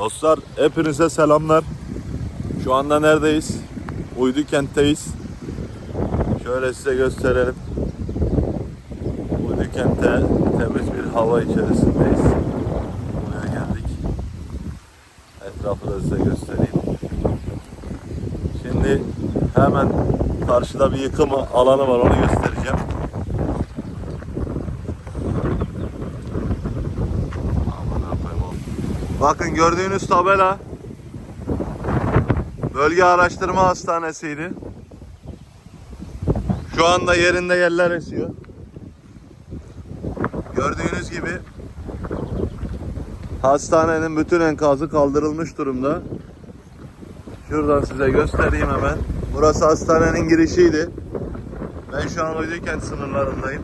Dostlar hepinize selamlar. Şu anda neredeyiz? Uydu kentteyiz. Şöyle size gösterelim. Uydu kentte temiz bir hava içerisindeyiz. Buraya geldik. Etrafı da size göstereyim. Şimdi hemen karşıda bir yıkım alanı var onu göstereceğim. Bakın gördüğünüz tabela Bölge Araştırma Hastanesi'ydi. Şu anda yerinde yerler esiyor. Gördüğünüz gibi hastanenin bütün enkazı kaldırılmış durumda. Şuradan size göstereyim hemen. Burası hastanenin girişiydi. Ben şu an Uydukent sınırlarındayım.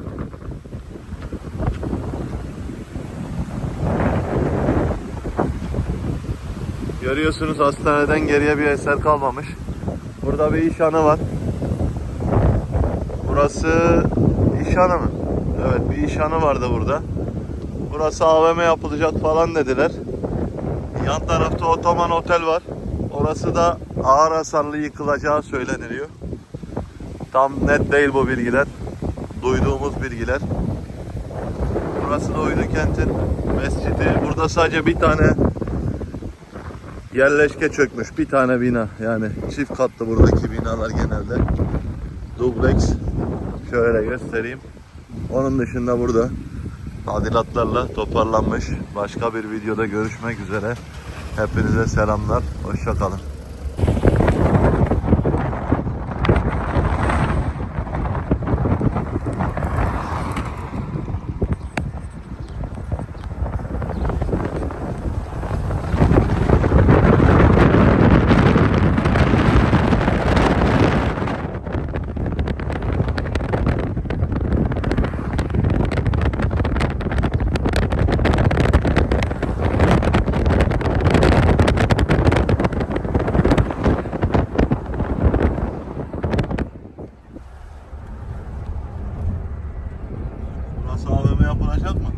Görüyorsunuz hastaneden geriye bir eser kalmamış. Burada bir işhanı var. Burası işhanı mı? Evet bir işhanı vardı burada. Burası AVM yapılacak falan dediler. Yan tarafta Otoman Otel var. Orası da ağır hasarlı yıkılacağı söyleniliyor. Tam net değil bu bilgiler. Duyduğumuz bilgiler. Burası da Uydu kentin mescidi. Burada sadece bir tane yerleşke çökmüş. Bir tane bina. Yani çift katlı buradaki binalar genelde. Dubleks. Şöyle göstereyim. Onun dışında burada tadilatlarla toparlanmış. Başka bir videoda görüşmek üzere. Hepinize selamlar. Hoşça yapılacak mı?